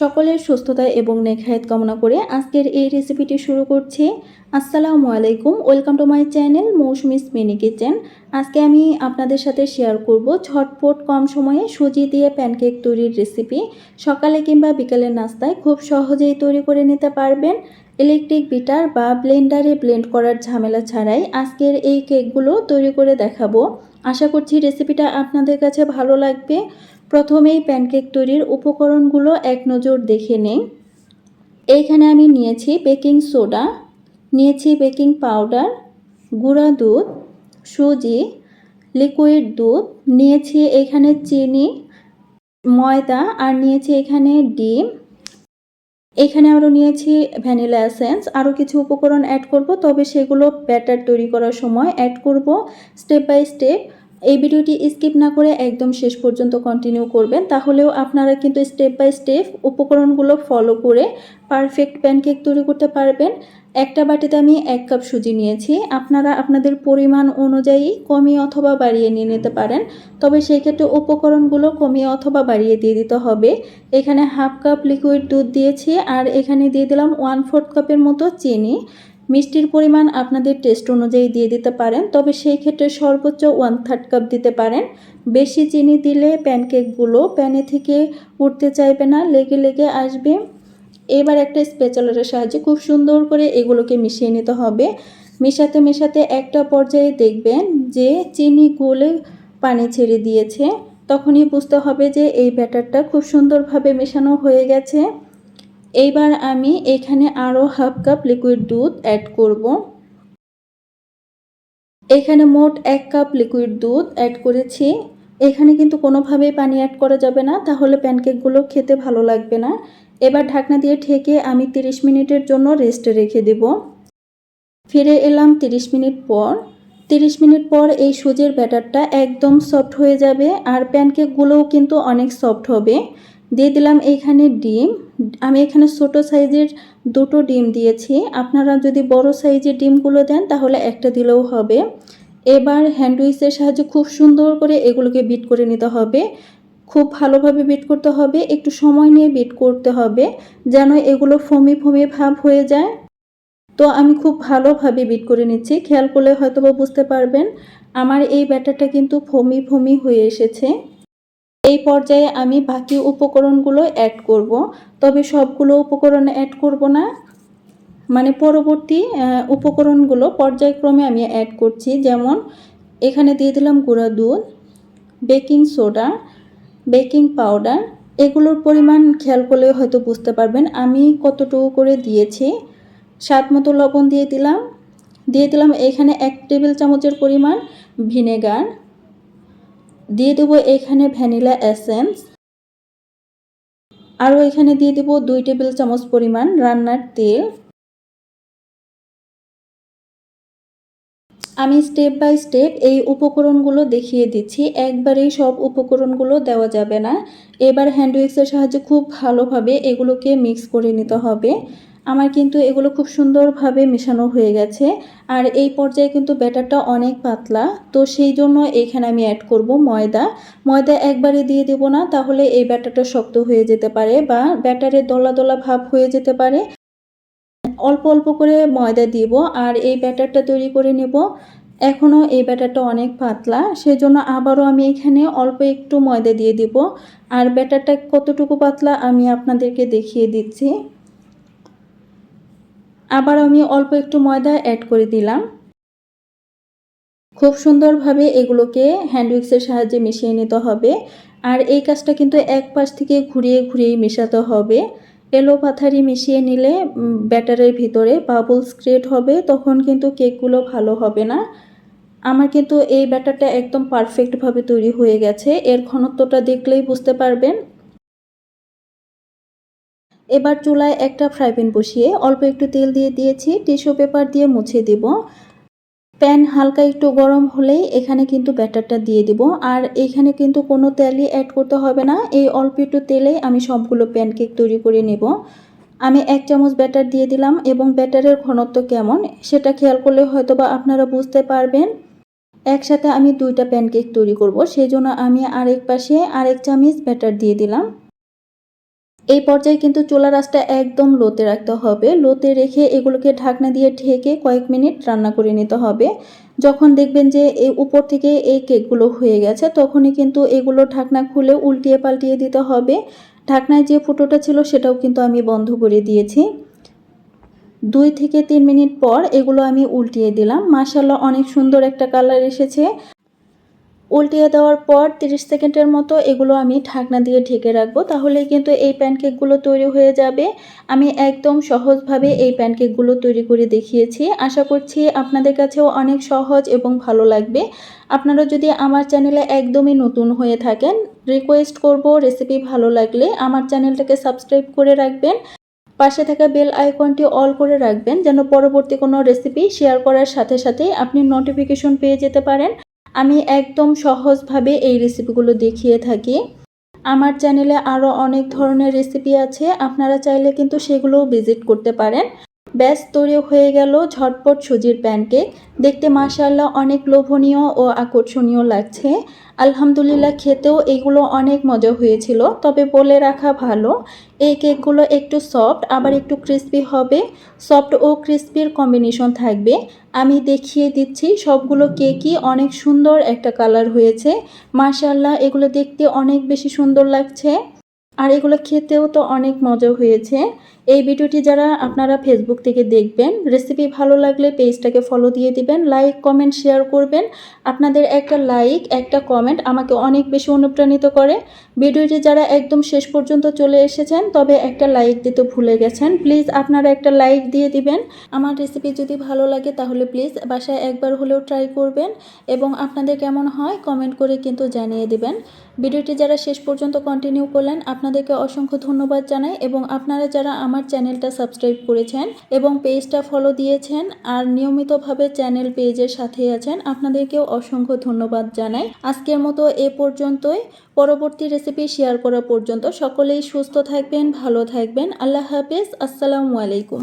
সকলের সুস্থতা এবং নেখায়ত কামনা করে আজকের এই রেসিপিটি শুরু করছি। আসসালামু আলাইকুম, welcome to my channel Mousumi's mini kitchen. আজকে আমি আপনাদের সাথে শেয়ার করব ঝটপট কম সময়ে সুজি দিয়ে প্যানকেক তৈরির রেসিপি সকালে কিংবা বিকালের নাস্তায় খুব সহজেই তৈরি করে নিতে পারবেন। ইলেকট্রিক বিটার বা ব্লেন্ডারে ব্লেন্ড করার ঝামেলা ছাড়াই আজকের এই কেকগুলো তৈরি করে দেখাবো। আশা করছি রেসিপিটা আপনাদের কাছে ভালো লাগবে। প্রথমেই প্যানকেক তৈরির উপকরণগুলো এক নজর দেখে নেই এইখানে আমি নিয়েছি বেকিং সোডা, নিয়েছি বেকিং পাউডার, গুঁড়া দুধ, সুজি, লিকুইড দুধ, নিয়েছি এখানে চিনি, ময়দা, আর নিয়েছি এখানে ডিম। এখানে আরও নিয়েছি ভ্যানিলা এসেন্স। আরও কিছু উপকরণ অ্যাড করব, তবে সেগুলো ব্যাটার তৈরি করার সময় অ্যাড করব। স্টেপ বাই স্টেপ এই ভিডিওটি স্কিপ না করে একদম শেষ পর্যন্ত কন্টিনিউ করবেন, তাহলেও আপনারা কিন্তু স্টেপ বাই স্টেপ উপকরণগুলো ফলো করে পারফেক্ট প্যানকেক তৈরি করতে পারবেন। একটা বাটিতে আমি এক কাপ সুজি নিয়েছি, আপনারা আপনাদের পরিমাণ অনুযায়ী কমিয়ে অথবা বাড়িয়ে নিয়ে নিতে পারেন, তবে সেই ক্ষেত্রে উপকরণগুলো কমিয়ে অথবা বাড়িয়ে দিয়ে দিতে হবে। এখানে হাফ কাপ লিকুইড দুধ দিয়েছি, আর এখানে দিয়ে দিলাম ওয়ান ফোর্থ কাপের মতো চিনি। মিষ্টির পরিমাণ আপনাদের টেস্ট অনুযায়ী দিয়ে দিতে পারেন, তবে সেই ক্ষেত্রে সর্বোচ্চ ওয়ান থার্ড কাপ দিতে পারেন। বেশি চিনি দিলে প্যানকেকগুলো প্যানে থেকে উঠতে চাইবে না, লেগে লেগে আসবে। এবার একটা স্পেচালারের সাহায্যে খুব সুন্দর করে এগুলোকে মিশিয়ে নিতে হবে। মেশাতে মেশাতে একটা পর্যায়ে দেখবেন যে চিনি গলে পানি ছেড়ে দিয়েছে। তখনই বুঝতে হবে যে এই ব্যাটারটা খুব সুন্দরভাবে মেশানো হয়ে গেছে। এইবার আমি এখানে আরও হাফ কাপ লিকুইড দুধ অ্যাড করব। এখানে মোট এক কাপ লিকুইড দুধ অ্যাড করেছি। এখানে কিন্তু কোনোভাবেই পানি অ্যাড করা যাবে না, তাহলে প্যানকেকগুলো খেতে ভালো লাগবে না। এবার ঢাকনা দিয়ে ঠেকে আমি 30 মিনিটের জন্য রেস্টে রেখে দেব। ফিরে এলাম 30 মিনিট পর। 30 মিনিট পর এই সুজির ব্যাটারটা একদম সফট হয়ে যাবে আর প্যানকেকগুলোও কিন্তু অনেক সফট হবে। দিয়ে দিলাম এইখানে ডিম। আমি এখানে ছোট সাইজের দুটো ডিম দিয়েছি। আপনারা যদি বড় সাইজের ডিমগুলো দেন, তাহলে একটা দিলেও হবে। এবার হ্যান্ডউইচের সাহায্যে খুব সুন্দর করে এগুলোকে বিট করে নিতে হবে। খুব ভালোভাবে বিট করতে হবে। একটু সময় নিয়ে বিট করতে হবে, যেন এগুলো ফমি ফমি ভাব হয়ে যায়। তো আমি খুব ভালোভাবে বিট করে নিচ্ছি। খেয়াল করলে হয়তো বুঝতে পারবেন, আমার এই ব্যাটারটা কিন্তু ফমি ফমি হয়ে এসেছে। এই পর্যায়ে আমি বাকি উপকরণগুলো অ্যাড করব। তবে সবগুলো উপকরণ অ্যাড করব না। মানে পরবর্তী উপকরণগুলো পর্যায়ক্রমে আমি অ্যাড করছি। যেমন, এখানে দিয়ে দিলাম গুঁড়া দুধ বেকিং সোডা বেকিং পাউডার এগুলোর পরিমাণ খেয়াল করলে হয়তো বুঝতে পারবেন। আমি কতটুকু করে দিয়েছি? স্বাদ মতো লবণ দিয়ে দিলাম। দিয়ে দিলাম এখানে এক টেবিল চামচের পরিমাণ ভিনেগার। দিয়ে দেবো এখানে ভ্যানিলা এসেন্স। আরও এখানে দিয়ে দেবো দুই টেবিল চামচ পরিমাণ রান্নার তেল। আমি স্টেপ বাই স্টেপ এই উপকরণগুলো দেখিয়ে দিচ্ছি। একবারেই সব উপকরণগুলো দেওয়া যাবে না। এবার হ্যান্ড উইক্সের সাহায্যে খুব ভালোভাবে এগুলোকে মিক্স করে নিতে হবে। আমার কিন্তু এগুলো খুব সুন্দরভাবে মেশানো হয়ে গেছে। আর এই পর্যায়ে কিন্তু ব্যাটারটা অনেক পাতলা। তো সেই জন্য এখানে আমি অ্যাড করব ময়দা। ময়দা একবারে দিয়ে দেব না, তাহলে এই ব্যাটারটা শক্ত হয়ে যেতে পারে বা ব্যাটারের দলা দলা ভাব হয়ে যেতে পারে। অল্প অল্প করে ময়দা দিব আর এই ব্যাটারটা তৈরি করে নেব। এখনও এই ব্যাটারটা অনেক পাতলা, সেজন্য আবারও আমি এখানে অল্প একটু ময়দা দিয়ে দিব। আর ব্যাটারটা কতটুকু পাতলা আমি আপনাদেরকে দেখিয়ে দিচ্ছি। আবার আমি অল্প একটু ময়দা অ্যাড করে দিলাম। খুব সুন্দরভাবে এগুলোকে হ্যান্ডউইক্সের সাহায্যে মিশিয়ে নিতে হবে। আর এই কাজটা কিন্তু এক পাশ থেকে ঘুরিয়ে ঘুরিয়ে মেশাতে হবে। এলো পাথারি মিশিয়ে নিলে ব্যাটারের ভিতরে বাবলস ক্রিয়েট হবে, তখন কিন্তু কেকগুলো ভালো হবে না। আমার কিন্তু এই ব্যাটারটা একদম পারফেক্টভাবে তৈরি হয়ে গেছে। এর ঘনত্বটা দেখলেই বুঝতে পারবেন। এবার চুলায় একটা ফ্রাই প্যান বসিয়ে অল্প একটু তেল দিয়ে দিয়েছি, টিস্যু পেপার দিয়ে মুছে দেব। প্যান হালকা একটু গরম হলেই এখানে কিন্তু ব্যাটারটা দিয়ে দিব। আর এখানে কিন্তু কোনো তেলই অ্যাড করতে হবে না, এই অল্প একটু তেলেই আমি সবগুলো প্যানকেক তৈরি করে নেব। আমি এক চামচ ব্যাটার দিয়ে দিলাম এবং ব্যাটারের ঘনত্ব কেমন সেটা খেয়াল করলে হয়তো বা আপনারা বুঝতে পারবেন। একসাথে আমি দুইটা প্যানকেক তৈরি করব, সেই জন্য আমি আরেক পাশে আরেক চামচ ব্যাটার দিয়ে দিলাম। এই পর্যায়ে কিন্তু চোলা রাসটা একদম লোতে রাখতে হবে। লোতে রেখে এগুলোকে ঢাকনা দিয়ে ঢেকে কয়েক মিনিট রান্না করে নিতে হবে। যখন দেখবেন যে এই উপর থেকে এই কেকগুলো হয়ে গেছে, তখনই কিন্তু এগুলো ঢাকনা খুলে উল্টিয়ে পাল্টিয়ে দিতে হবে। ঢাকনায় যে ফুটোটা ছিল সেটাও কিন্তু আমি বন্ধ করে দিয়েছি। দুই থেকে তিন মিনিট পর এগুলো আমি উল্টিয়ে দিলাম। মাসাল্লাহ অনেক সুন্দর একটা কালার এসেছে। উল্টিয়ে দেওয়ার পর 30 সেকেন্ডের মতো এগুলো আমি ঢাকনা দিয়ে ঢেকে রাখব তাহলে কিন্তু এই প্যানকেকগুলো তৈরি হয়ে যাবে। আমি একদম সহজভাবে এই প্যানকেকগুলো তৈরি করে দেখিয়েছি। আশা করছি আপনাদের কাছেও অনেক সহজ এবং ভালো লাগবে। আপনারা যদি আমার চ্যানেলে একদমই নতুন হয়ে থাকেন, রিকোয়েস্ট করব রেসিপি ভালো লাগলে আমার চ্যানেলটাকে সাবস্ক্রাইব করে রাখবেন, পাশে থাকা বেল আইকনটি অল করে রাখবেন, যেন পরবর্তী কোনো রেসিপি শেয়ার করার সাথে সাথে আপনি নোটিফিকেশন পেয়ে যেতে পারেন। আমি একদম সহজভাবে এই রেসিপিগুলো দেখিয়ে থাকি। আমার চ্যানেলে আরও অনেক ধরনের রেসিপি আছে, আপনারা চাইলে কিন্তু সেগুলোও ভিজিট করতে পারেন। ব্যাস তৈরি হয়ে গেল ঝটপট সুজির প্যানকেক। দেখতে মাশাল্লাহ অনেক লোভনীয় ও আকর্ষণীয় লাগছে। আলহামদুলিল্লাহ খেতেও এগুলো অনেক মজা হয়েছিল, তবে বলে রাখা ভালো, এই কেকগুলো একটু সফট, আবার একটু ক্রিস্পি হবে। সফট ও ক্রিস্পির কম্বিনেশন থাকবে। আমি দেখিয়ে দিচ্ছি, সবগুলো কেকই অনেক সুন্দর একটা কালার হয়েছে। মাশাল্লাহ এগুলো দেখতে অনেক বেশি সুন্দর লাগছে। আর এগুলো খেতেও তো অনেক মজা হয়েছে। এই ভিডিওটি যারা আপনারা ফেসবুক থেকে দেখবেন রেসিপি ভালো লাগলে পেজটাকে ফলো দিয়ে দিবেন লাইক কমেন্ট শেয়ার করবেন। আপনাদের একটা লাইক একটা কমেন্ট আমাকে অনেক বেশি অনুপ্রাণিত করে। ভিডিওটি যারা একদম শেষ পর্যন্ত চলে এসেছেন, তবে একটা লাইক দিতে ভুলে গেছেন প্লিজ আপনারা একটা লাইক দিয়ে দিবেন। আমার রেসিপি যদি ভালো লাগে তাহলে প্লিজ বাসায় একবার হলেও ট্রাই করবেন এবং আপনাদের কেমন হয় কমেন্ট করে কিন্তু জানিয়ে দিবেন। ভিডিওটি যারা শেষ পর্যন্ত কন্টিনিউ করলেন, আপনাদেরকে অসংখ্য ধন্যবাদ জানাই এবং আপনারা যারা আমার চ্যানেলটা সাবস্ক্রাইব করেছেন এবং পেজটা ফলো দিয়েছেন আর নিয়মিতভাবে চ্যানেল পেজের সাথে আছেন, আপনাদেরকেও অসংখ্য ধন্যবাদ জানাই। আজকের মতো এ পর্যন্তই। পরবর্তী রেসিপি শেয়ার করা পর্যন্ত সকলেই সুস্থ থাকবেন ভালো থাকবেন। আল্লাহ হাফেজ। আসসালামু আলাইকুম।